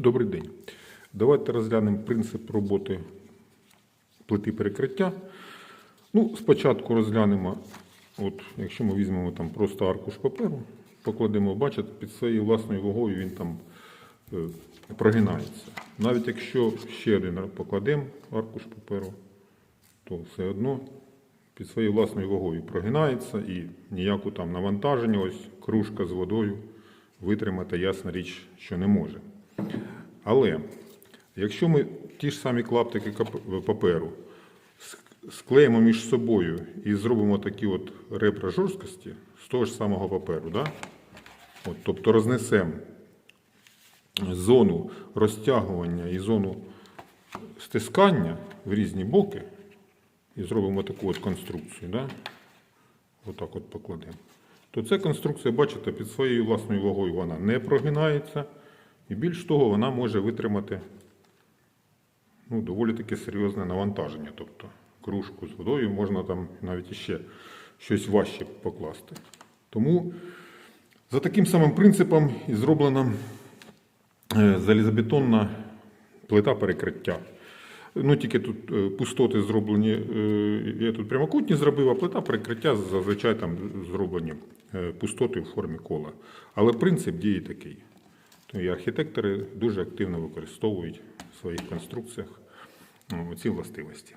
Добрий день. Давайте розглянемо принцип роботи плити перекриття. Ну, спочатку розглянемо, от, якщо ми візьмемо там просто аркуш паперу, покладемо, бачите, під своєю власною вагою він там е, прогинається. Навіть якщо ще один покладемо аркуш паперу, то все одно під своєю власною вагою прогинається і ніяку там навантаження, ось кружка з водою витримати, ясна річ, що не може. Але якщо ми ті ж самі клаптики паперу склеїмо між собою і зробимо такі от ребра жорсткості з того ж самого паперу, да? от, тобто рознесемо зону розтягування і зону стискання в різні боки і зробимо таку от конструкцію, да? отак от покладемо, то ця конструкція, бачите, під своєю власною вагою вона не прогинається, і більш того, вона може витримати ну, доволі таке серйозне навантаження. Тобто кружку з водою можна там навіть іще щось важче покласти. Тому за таким самим принципом і зроблена е, залізобетонна плита перекриття. Ну, тільки тут е, пустоти зроблені, е, я тут прямокутні зробив, а плита перекриття зазвичай там зроблені пустоти в формі кола. Але принцип діє такий. І архітектори дуже активно використовують в своїх конструкціях ну, ці властивості.